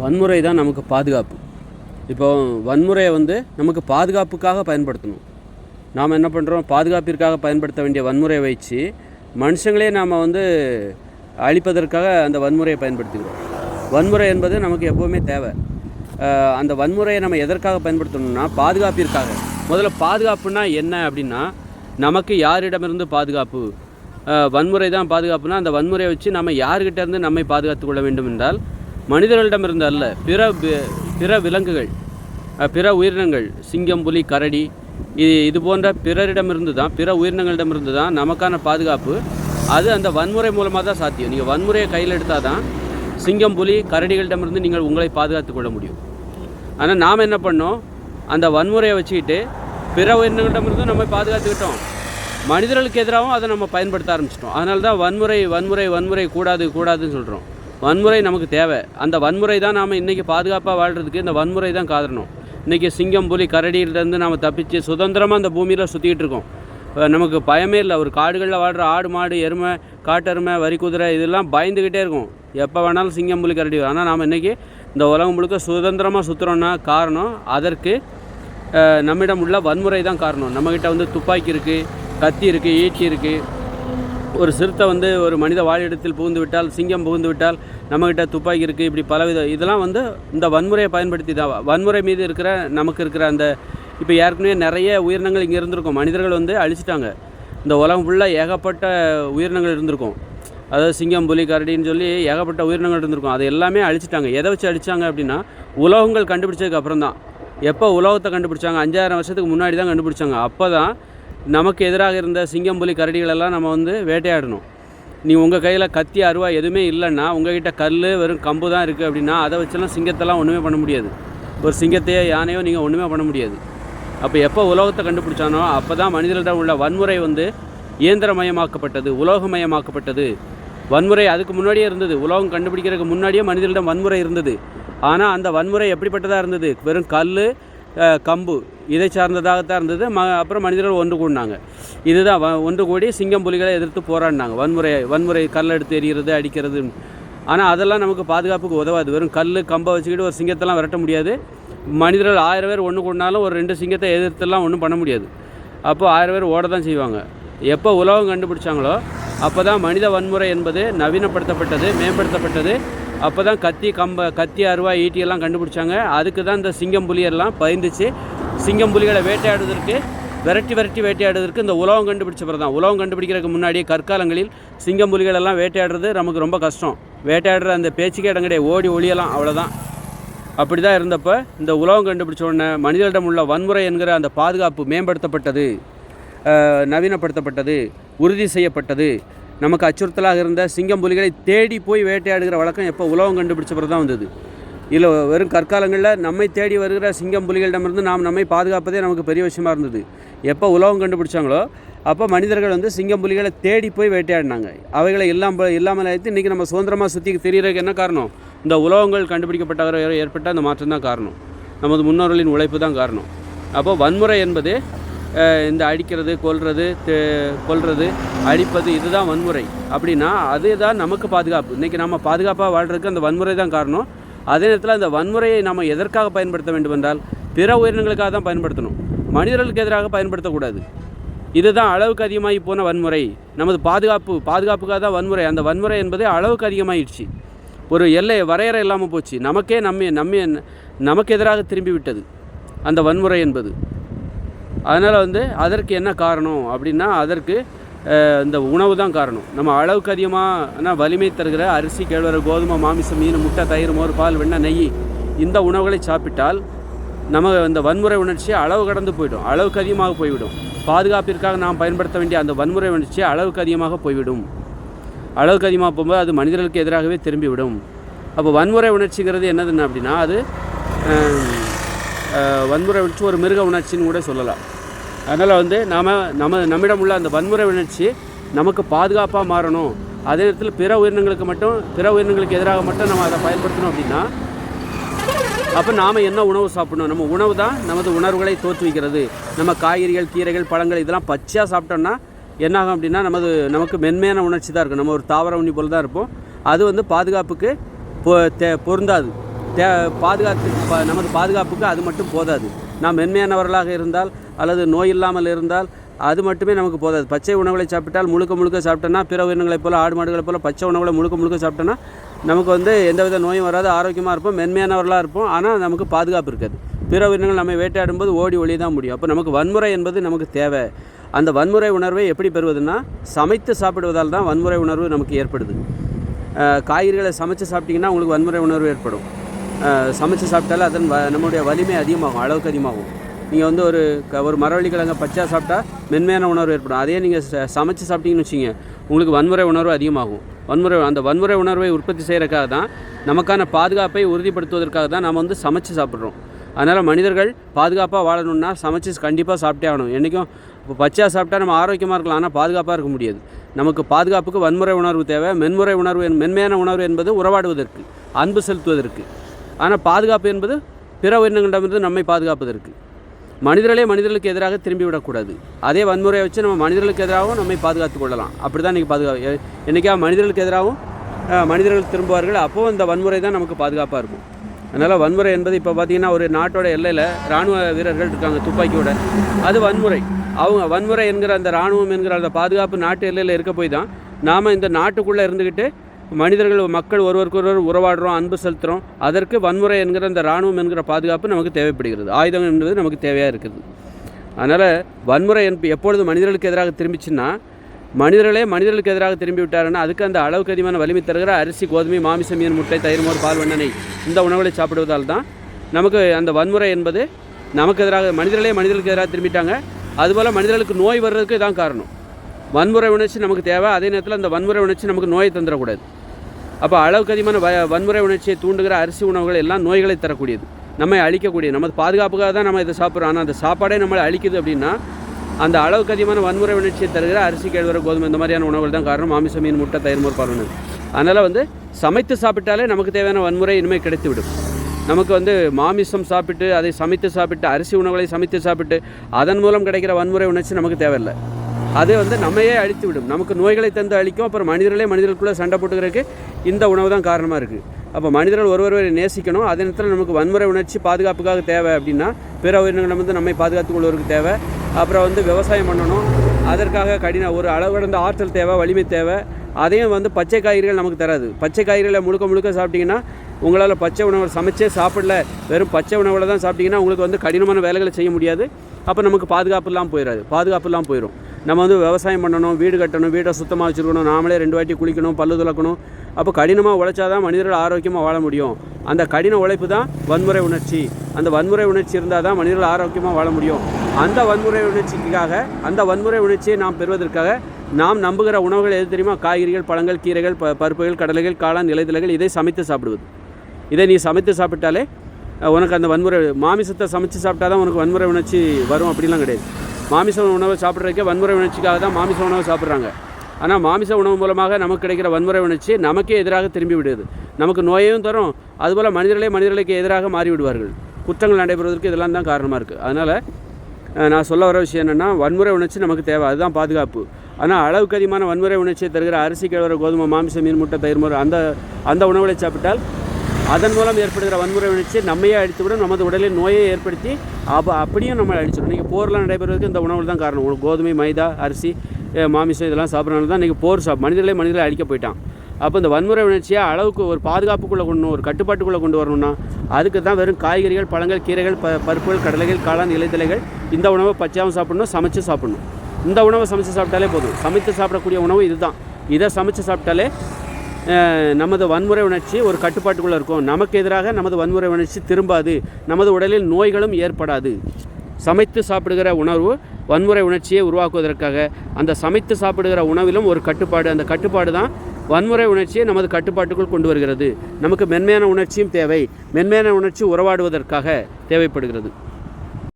வன்முறை தான் நமக்கு பாதுகாப்பு. இப்போ வன்முறையை வந்து நமக்கு பாதுகாப்புக்காக பயன்படுத்தணும். நாம் என்ன பண்ணுறோம் பாதுகாப்பிற்காக பயன்படுத்த வேண்டிய வன்முறையை வச்சு மனுஷங்களே நாம் வந்து அழிப்பதற்காக அந்த வன்முறையை பயன்படுத்துகிறோம் வன்முறை என்பது நமக்கு எப்போவுமே தேவை. அந்த வன்முறையை நம்ம எதற்காக பயன்படுத்தணும்னா பாதுகாப்பிற்காக. முதல்ல பாதுகாப்புனா என்ன அப்படின்னா நமக்கு யாரிடமிருந்து பாதுகாப்பு? வன்முறை தான் பாதுகாப்புனா அந்த வன்முறையை வச்சு நம்ம யார்கிட்டேருந்து நம்மை பாதுகாத்து கொள்ள வேண்டும் என்றால் மனிதர்களிடமிருந்து அல்ல பிற பிற விலங்குகள் பிற உயிரினங்கள் சிங்கம் புலி கரடி இது இது போன்ற பிறரிடமிருந்து தான் பிற உயிரினங்களிடமிருந்து தான் நமக்கான பாதுகாப்பு. அது அந்த வன்முறை மூலமாக தான் சாத்தியம். நீங்கள் வன்முறையை கையில் எடுத்தால் தான் சிங்கம் புலி கரடிகளிடமிருந்து நீங்கள் உங்களை பாதுகாத்து கொள்ள முடியும். ஆனால் நாம் என்ன பண்ணோம்? அந்த வன்முறையை வச்சுக்கிட்டு பிற உயிரினங்களிடமிருந்து நம்ம பாதுகாத்துக்கிட்டோம் மனிதர்களுக்கு எதிராகவும் அதை நம்ம பயன்படுத்த ஆரம்பிச்சிட்டோம். அதனால தான் வன்முறை வன்முறை வன்முறை கூடாது கூடாதுன்னு சொல்கிறோம் வன்முறை நமக்கு தேவை. அந்த வன்முறை தான் நாம் இன்றைக்கி பாதுகாப்பாக வாழ்கிறதுக்கு இந்த வன்முறை தான் காரணம். இன்றைக்கி சிங்கம் புலி கரடியிலேருந்து நாம் தப்பிச்சு சுதந்திரமாக அந்த பூமியில் சுற்றிக்கிட்டு இருக்கோம். நமக்கு பயமே இல்லை. ஒரு காடுகளில் வாழ்கிற ஆடு மாடு எருமை காட்டெருமை வரி குதிரை இதெல்லாம் பயந்துக்கிட்டே இருக்கும். எப்போ வேணாலும் சிங்கம் புலி கரடி. வரும். ஆனால் நாம் இன்றைக்கி இந்த உலகம் முழுக்க சுதந்திரமாக சுற்றுறோன்னா காரணம் அதற்கு நம்மிடம் உள்ள வன்முறை தான் காரணம். நம்மக்கிட்ட வந்து துப்பாக்கி இருக்குது கத்தி இருக்குது ஈட்டி இருக்குது ஒரு சிறுத்தை வந்து ஒரு மனித வாழிடத்தில் புகுந்து விட்டால் சிங்கம் புகுந்து விட்டால் நம்மக்கிட்ட துப்பாக்கி இருக்குது இப்படி பலவித இதெல்லாம் வந்து இந்த வன்முறையை பயன்படுத்தி தான் வன்முறை மீது இருக்கிற நமக்கு இருக்கிற அந்த இப்போ ஏற்கனவே நிறைய உயிரினங்கள் இங்கே இருந்திருக்கும். மனிதர்கள் வந்து அழிச்சிட்டாங்க. இந்த உலகம் ஃபுல்லாக ஏகப்பட்ட உயிரினங்கள் இருந்திருக்கும். அதாவது சிங்கம் புலி கரடின்னு சொல்லி ஏகப்பட்ட உயிரினங்கள் இருந்திருக்கும். அது எல்லாமே அழிச்சிட்டாங்க. எதை வச்சு அழிச்சாங்க அப்படின்னா உலகங்கள் கண்டுபிடிச்சதுக்கு அப்புறம் தான் எப்போ உலகத்தை கண்டுபிடிச்சாங்க? அஞ்சாயிரம் வருஷத்துக்கு முன்னாடி தான் கண்டுபிடிச்சாங்க. அப்போ தான் நமக்கு எதிராக இருந்த சிங்கம் புலி கரடிகளெல்லாம் நம்ம வந்து வேட்டையாடணும். நீ உங்கள் கையில் கத்தி அருவா எதுவுமே இல்லைன்னா உங்ககிட்ட கல் வெறும் கம்பு தான் இருக்குது அப்படின்னா அதை வச்செல்லாம் சிங்கத்தெல்லாம் ஒன்றுமே பண்ண முடியாது. ஒரு சிங்கத்தையோ யானையோ நீங்கள் ஒன்றுமே பண்ண முடியாது. அப்போ எப்போ உலோகத்தை கண்டுபிடிச்சானோ அப்போ தான் மனிதர்களிடம் உள்ள வன்முறை வந்து இயந்திரமயமாக்கப்பட்டது உலோகமயமாக்கப்பட்டது. வன்முறை அதுக்கு முன்னாடியே இருந்தது. உலோகம் கண்டுபிடிக்கிறதுக்கு முன்னாடியே மனிதர்களிடம் வன்முறை இருந்தது. ஆனால் அந்த வன்முறை எப்படிப்பட்டதாக இருந்தது? வெறும் கல் கம்பு. இதை சார்ந்ததாகத்தான் இருந்தது. ம அப்புறம் மனிதர்கள் ஒன்று கூடினாங்க. இதுதான் வ- ஒன்று கூடி சிங்கம் புலிகளை எதிர்த்து போராடினாங்க. வன்முறை வன்முறை கல் எடுத்து எறிகிறது அடிக்கிறது. ஆனால் அதெல்லாம் நமக்கு பாதுகாப்புக்கு உதவாது. வெறும் கல் கம்பை வச்சுக்கிட்டு ஒரு சிங்கத்தெல்லாம் விரட்ட முடியாது. மனிதர்கள் ஆயிரம் பேர் ஒன்று கூடினாலும் ஒரு ரெண்டு சிங்கத்தை எதிர்த்துலாம் ஒன்றும் பண்ண முடியாது. அப்போ ஆயிரம் பேர் ஓட தான் செய்வாங்க. எப்போ உலகம் கண்டுபிடிச்சாங்களோ அப்போ தான் மனித வன்முறை என்பது நவீனப்படுத்தப்பட்டது மேம்படுத்தப்பட்டது. அப்போ தான் கத்தி கம்ப கத்தி அருவா ஈட்டியெல்லாம் கண்டுபிடிச்சாங்க. அதுக்கு தான் இந்த சிங்கம் புலியெல்லாம் பயந்துச்சு. சிங்கம் புலிகளை வேட்டையாடுவதற்கு விரட்டி விரட்டி வேட்டையாடுவதற்கு இந்த உலகம் கண்டுபிடிச்ச பிறகு தான். உலகம் கண்டுபிடிக்கிறதுக்கு முன்னாடியே கற்காலங்களில் சிங்கம் புலிகளெல்லாம் வேட்டையாடுறது நமக்கு ரொம்ப கஷ்டம். வேட்டையாடுற அந்த பேச்சுக்கே இடம் கிடையாது ஓடி ஒளியெல்லாம் அவ்வளோதான் அப்படி தான் இருந்தப்போ இந்த உலகம் கண்டுபிடிச்ச உடனே மனிதர்களிடம் உள்ள வன்முறை என்கிற அந்த பாதுகாப்பு மேம்படுத்தப்பட்டது. நவீனப்படுத்தப்பட்டது உறுதி செய்யப்பட்டது. நமக்கு அச்சுறுத்தலாக இருந்த சிங்கம் புலிகளை தேடி போய் வேட்டையாடுகிற வழக்கம் எப்போ உலகம் கண்டுபிடிச்ச பிறகு தான் வந்தது. இல்லை வெறும் கற்காலங்களில் நம்மை தேடி வருகிற சிங்கம் புலிகளிடமிருந்து நாம் நம்மை பாதுகாப்பதே நமக்கு பெரிய விஷயமா இருந்தது. எப்போ உலகம் கண்டுபிடிச்சாங்களோ அப்போ மனிதர்கள் வந்து சிங்கம் புலிகளை தேடி போய் வேட்டையாடினாங்க. அவைகளை இல்லாமல் இல்லாமல் ஆயிடுத்து இன்றைக்கி நம்ம சுதந்திரமாக சுற்றி தெரிகிறதுக்கு என்ன காரணம்? இந்த உலகங்கள் கண்டுபிடிக்கப்பட்ட ஏற்பட்ட அந்த மாற்றம் தான் காரணம். நமது முன்னோர்களின் உழைப்பு தான் காரணம். அப்போ வன்முறை என்பது இந்த அடிக்கிறது கொல்றது கொல்றது அடிப்பது இதுதான் வன்முறை. அப்படின்னா அதுதான் நமக்கு பாதுகாப்பு. இன்றைக்கி நம்ம பாதுகாப்பாக வாழ்கிறதுக்கு அந்த வன்முறை தான் காரணம். அதே நேரத்தில் அந்த வன்முறையை நம்ம எதற்காக பயன்படுத்த வேண்டும் என்றால் பிற உயிரினங்களுக்காக தான் பயன்படுத்தணும். மனிதர்களுக்கு எதிராக பயன்படுத்தக்கூடாது. இதுதான் அளவுக்கு அதிகமாகி போன வன்முறை. நமது பாதுகாப்பு பாதுகாப்புக்காக தான் வன்முறை. அந்த வன்முறை என்பதே அளவுக்கு அதிகமாகிடுச்சு ஒரு எல்லை வரையறை இல்லாமல் போச்சு. நமக்கே நம்ம நம்ம நமக்கு எதிராக திரும்பி விட்டது. அந்த வன்முறை என்பது. அதனால் வந்து அதற்கு என்ன காரணம் அப்படின்னா அதற்கு இந்த உணவு தான் காரணம். நம்ம அளவுக்கு அதிகமாக வலிமை தருகிற அரிசி கேழ்வரகு கோதுமை மாமிசம் மீன் முட்டை தயிர் மோர் பால் வெண்ணெய் நெய் இந்த உணவுகளை சாப்பிட்டால் நம்ம இந்த வன்முறை உணர்ச்சி அளவு கடந்து போயிடும். அளவுக்கு அதிகமாக போய்விடும். பாதுகாப்பிற்காக நாம் பயன்படுத்த வேண்டிய அந்த வன்முறை உணர்ச்சி அளவுக்கு அதிகமாக போய்விடும். அளவுக்கு அதிகமாக போகும்போது அது மனிதர்களுக்கு எதிராகவே திரும்பிவிடும். அப்போ வன்முறை உணர்ச்சிங்கிறது என்னதுன்னு அப்படின்னா அது வன்முறை உணர்ச்சி ஒரு மிருக உணர்ச்சின்னு கூட சொல்லலாம். அதனால் வந்து நாம் நம்ம நம்மிடம் உள்ள அந்த வன்முறை உணர்ச்சி நமக்கு பாதுகாப்பாக மாறணும். அதே நேரத்தில் பிற உயிரினங்களுக்கு மட்டும் பிற உயிரினங்களுக்கு எதிராக மட்டும் நம்ம அதை பயன்படுத்தணும் அப்படின்னா அப்போ நாம் என்ன உணவு சாப்பிடணும்? நம்ம உணவு தான் நமது உணர்வுகளை தோற்றுவிக்கிறது நம்ம காய்கறிகள் கீரைகள் பழங்கள் இதெல்லாம் பச்சையாக சாப்பிட்டோம்னா என்னாகும் அப்படின்னா நமது நமக்கு மென்மையான உணர்ச்சி தான் இருக்கும். நம்ம ஒரு தாவர உண்ணி போல் தான் இருப்போம். அது வந்து பாதுகாப்புக்கு பொ தே பொருந்தாது. தே பாதுகாத்து நமது பாதுகாப்புக்கு அது மட்டும் போதாது. நாம் மென்மையானவர்களாக இருந்தால் அல்லது நோய் இல்லாமல் இருந்தால் அது மட்டுமே நமக்கு போதாது. பச்சை உணவுகளை சாப்பிட்டால் முழுக்க முழுக்க சாப்பிட்டோன்னா பிற உயிரினங்களைப் போல் ஆடு மாடுகளைப் போல் பச்சை உணவுகளை முழுக்க முழுக்க சாப்பிட்டோன்னா நமக்கு வந்து எந்தவித நோயும் வராது. ஆரோக்கியமாக இருப்போம் மென்மையானவர்களாக இருப்போம். ஆனால் நமக்கு பாதுகாப்பு இருக்காது. பிற உயிரினங்கள் நம்ம வேட்டையாடும் போது ஓடி ஒளி தான் முடியும். அப்போ நமக்கு வன்முறை என்பது நமக்கு தேவை. அந்த வன்முறை உணர்வை எப்படி பெறுவதுன்னா சமைத்து சாப்பிடுவதால் தான் வன்முறை உணர்வு நமக்கு ஏற்படுது. காய்கறிகளை சமைச்சு சாப்பிட்டிங்கன்னா உங்களுக்கு வன்முறை உணர்வு ஏற்படும். சமைச்சு சாப்பிட்டாலே அதன் வ நம்முடைய வலிமை அதிகமாகும் அளவுக்கு அதிகமாகும். நீங்கள் வந்து ஒரு க ஒரு மரவள்ளி கிழங்க பச்சையாக சாப்பிட்டா மென்மையான உணர்வு ஏற்படும். அதே நீங்கள் ச சமைச்சு சாப்பிட்டீங்கன்னு வச்சிங்க உங்களுக்கு வன்முறை உணர்வு அதிகமாகும். வன்முறை அந்த வன்முறை உணர்வை உற்பத்தி செய்கிறதுக்காக தான் நமக்கான பாதுகாப்பை உறுதிப்படுத்துவதற்காக தான் நம்ம வந்து சமைச்சு சாப்பிட்றோம். அதனால் மனிதர்கள் பாதுகாப்பாக வாழணும்னா சமைச்சு கண்டிப்பாக சாப்பிட்டே ஆகணும். என்றைக்கும் இப்போ பச்சையாக சாப்பிட்டா நம்ம ஆரோக்கியமாக இருக்கலாம் ஆனால் பாதுகாப்பாக இருக்க முடியாது. நமக்கு பாதுகாப்புக்கு வன்முறை உணர்வு தேவை. மென்முறை உணர்வு மென்மையான உணர்வு என்பது உறவாடுவதற்கு அன்பு செலுத்துவதற்கு. ஆனால் பாதுகாப்பு என்பது பிற உயிரினங்களிடமிருந்து நம்மை பாதுகாப்பதற்கு. மனிதர்களே மனிதர்களுக்கு எதிராக திரும்பி விடக்கூடாது அதே வன்முறையை வச்சு நம்ம மனிதர்களுக்கு எதிராகவும் நம்மை பாதுகாத்து கொள்ளலாம். அப்படி தான் இன்றைக்கி பாதுகா என்றைக்கா மனிதர்களுக்கு எதிராகவும் மனிதர்கள் திரும்புவார்கள். அப்போது இந்த வன்முறை தான் நமக்கு பாதுகாப்பாக இருக்கும். அதனால் வன்முறை என்பது இப்போ பார்த்திங்கன்னா ஒரு நாட்டோட எல்லையில் இராணுவ வீரர்கள் இருக்காங்க துப்பாக்கியோட. அது வன்முறை. அவங்க வன்முறை என்கிற அந்த இராணுவம் என்கிற அந்த பாதுகாப்பு நாட்டு எல்லையில் இருக்க போய் தான் நாம் இந்த நாட்டுக்குள்ளே இருந்துக்கிட்டு மனிதர்கள் மக்கள் ஒருவருக்கொருவர் உறவாடுறோம் அன்பு செலுத்துகிறோம் அதற்கு வன்முறை என்கிற அந்த இராணுவம் என்கிற பாதுகாப்பு நமக்கு தேவைப்படுகிறது. ஆயுதம் என்பது நமக்கு தேவையாக இருக்குது. அதனால் வன்முறை என்ப எப்பொழுது மனிதர்களுக்கு எதிராக திரும்பிச்சுன்னா மனிதர்களே மனிதர்களுக்கு எதிராக திரும்பி விட்டாருன்னா அதுக்கு அந்த அளவுக்கு அதிகமான வலிமை தருகிற அரிசி கோதுமை மாமிசம் மீன் முட்டை தயிர் மோர் பால் வெண்ணெய் இந்த உணவுகளை சாப்பிடுவதால் தான் நமக்கு அந்த வன்முறை என்பது நமக்கு எதிராக மனிதர்களே மனிதர்களுக்கு எதிராக திரும்பிட்டாங்க. அதுபோல் மனிதர்களுக்கு நோய் வர்றதுக்கு இதான் காரணம். வன்முறை உணர்ச்சி நமக்கு தேவை. அதே நேரத்தில் அந்த வன்முறை உணர்ச்சி நமக்கு நோயை தந்துடக்கூடாது. அப்போ அளவுக்கு அதிகமான வ வன்முறை உணர்ச்சியை தூண்டுகிற அரிசி உணவுகள் எல்லாம் நோய்களை தரக்கூடியது. நம்மை அழிக்கக்கூடியது நமது பாதுகாப்புக்காக தான் நம்ம இதை சாப்பிட்றோம். ஆனால் அந்த சாப்பாடே நம்மளை அழிக்குது அப்படின்னா அந்த அளவுக்கு அதிகமான வன்முறை உணர்ச்சியை தருகிற அரிசி கேழ்வர கோதுமை இந்த மாதிரியான உணவுகள் தான் காரணம். மாமிசம் மீன் முட்டை தயிர் மோர் அதனால் வந்து சமைத்து சாப்பிட்டாலே நமக்கு தேவையான வன்முறை இனிமேல் கிடைத்துவிடும். நமக்கு வந்து மாமிசம் சாப்பிட்டு அதை சமைத்து சாப்பிட்டு அரிசி உணவுகளை சமைத்து சாப்பிட்டு அதன் மூலம் கிடைக்கிற வன்முறை உணர்ச்சி நமக்கு தேவையில்லை. அது வந்து நம்மையே அழித்து விடும். நமக்கு நோய்களை தந்து அழிக்கும் அப்புறம் மனிதர்களே மனிதர்களுக்குள்ளே சண்டை போட்டுக்கிறதுக்கு இந்த உணவு தான் காரணமாக இருக்குது அப்போ மனிதர்கள் ஒருவரை நேசிக்கணும். அதே நேரத்தில் நமக்கு வன்முறை உணர்ச்சி பாதுகாப்புக்காக தேவை அப்படின்னா பிற உயிரினங்களை வந்து நம்மை பாதுகாத்துக் கொள்வதற்கு தேவை. அப்புறம் வந்து விவசாயம் பண்ணணும். அதற்காக கடின ஒரு அளவு கடந்த ஆற்றல் தேவை வலிமை தேவை. அதையும் வந்து பச்சை காய்கறிகள் நமக்கு தராது. பச்சை காய்கறிகளை முழுக்க முழுக்க சாப்பிட்டீங்கன்னா உங்களால் பச்சை உணவு சமைச்சே சாப்பிடல. வெறும் பச்சை உணவில் தான் சாப்பிட்டீங்கன்னா உங்களுக்கு வந்து கடினமான வேலைகளை செய்ய முடியாது. அப்போ நமக்கு பாதுகாப்புலாம் போயிடாது பாதுகாப்புலாம் போயிடும் நம்ம வந்து விவசாயம் பண்ணணும் வீடு கட்டணும் வீட்டை சுத்தமாக வச்சுருக்கணும் நாமளே ரெண்டு வாட்டி குளிக்கணும் பல்லு துளக்கணும் அப்போ கடினமாக உழைச்சாதான் மனிதர்கள் ஆரோக்கியமாக வாழ முடியும். அந்த கடின உழைப்பு தான் வன்முறை உணர்ச்சி. அந்த வன்முறை உணர்ச்சி இருந்தால் தான் மனிதர்கள் ஆரோக்கியமாக வாழ முடியும். அந்த வன்முறை உணர்ச்சிக்காக அந்த வன்முறை உணர்ச்சியை நாம் பெறுவதற்காக நாம் நம்புகிற உணவுகள் எது தெரியுமா? காய்கறிகள் பழங்கள் கீரைகள் ப பருப்புகள் கடலைகள் காளான் இலைதலைகள் இதை சமைத்து சாப்பிடுவது. இதை நீ சமைத்து சாப்பிட்டாலே உனக்கு அந்த வன்முறை மாமிசத்தை சமைச்சு சாப்பிட்டா தான் உனக்கு வன்முறை உணர்ச்சி வரும் அப்படிலாம் கிடையாது. மாமிச உணவை சாப்பிட்றதுக்கே வன்முறை உணர்ச்சிக்காக தான் மாமிச உணவை சாப்பிட்றாங்க. ஆனால் மாமிச உணவு மூலமாக நமக்கு கிடைக்கிற வன்முறை உணர்ச்சி நமக்கே எதிராக திரும்பி விடுது. நமக்கு நோயையும் தரும். அதுபோல் மனிதர்களே மனிதர்களுக்கு எதிராக மாறிவிடுவார்கள். குற்றங்கள் நடைபெறுவதற்கு இதெல்லாம் தான் காரணமாக இருக்குது அதனால் நான் சொல்ல வர விஷயம் என்னென்னா வன்முறை உணர்ச்சி நமக்கு தேவை. அதுதான் பாதுகாப்பு. ஆனால் அளவுக்கு அதிகமான வன்முறை உணர்ச்சியை தருகிற அரிசி கிழவர கோதுமை மாமிசம் மீன் முட்டை தயிர் மோர் அந்த அந்த உணவுகளை சாப்பிட்டால் அதன் மூலம் ஏற்படுகிற வன்முறை உணர்ச்சி நம்மையே அழித்துவிடும் நமது உடலில் நோயை ஏற்படுத்தி அப்போ அப்படியும் நம்ம அழிச்சிடும். இன்றைக்கி போர்லாம் நடைபெறுவதற்கு இந்த உணவுகள் தான் காரணம். உங்களுக்கு கோதுமை மைதா அரிசி மாமிசம் இதெல்லாம் சாப்பிட்றதுனால தான் இன்றைக்கி போர் சாப் மனிதர்களே மனிதர்களை அழிக்க போயிட்டான். அப்போ இந்த வன்முறை உணர்ச்சியை அளவுக்கு ஒரு பாதுகாப்புக்குள்ளே கொண்டு ஒரு கட்டுப்பாட்டுக்குள்ளே கொண்டு வரணும்னா அதுக்கு தான் வெறும் காய்கறிகள் பழங்கள் கீரைகள் ப பருப்புகள் கடலைகள் காளான் இலைத்தலைகள் இந்த உணவை பச்சையாகவும் சாப்பிடணும் சமைச்சு சாப்பிடணும். இந்த உணவை சமைச்சு சாப்பிட்டாலே போதும். சமைத்து சாப்பிடக்கூடிய உணவு இதுதான். இதை சமைச்சு சாப்பிட்டாலே நமது வன்முறை உணர்ச்சி ஒரு கட்டுப்பாட்டுக்குள்ளே இருக்கும். நமக்கு எதிராக நமது வன்முறை உணர்ச்சி திரும்பாது. நமது உடலில் நோய்களும் ஏற்படாது. சமைத்து சாப்பிடுகிற உணர்வு வன்முறை உணர்ச்சியை உருவாக்குவதற்காக. அந்த சமைத்து சாப்பிடுகிற உணவிலும் ஒரு கட்டுப்பாடு. அந்த கட்டுப்பாடு தான் வன்முறை உணர்ச்சியை நமது கட்டுப்பாட்டுக்குள் கொண்டு வருகிறது. நமக்கு மென்மையான உணர்ச்சியும் தேவை. மென்மையான உணர்ச்சி உறவாடுவதற்காக தேவைப்படுகிறது.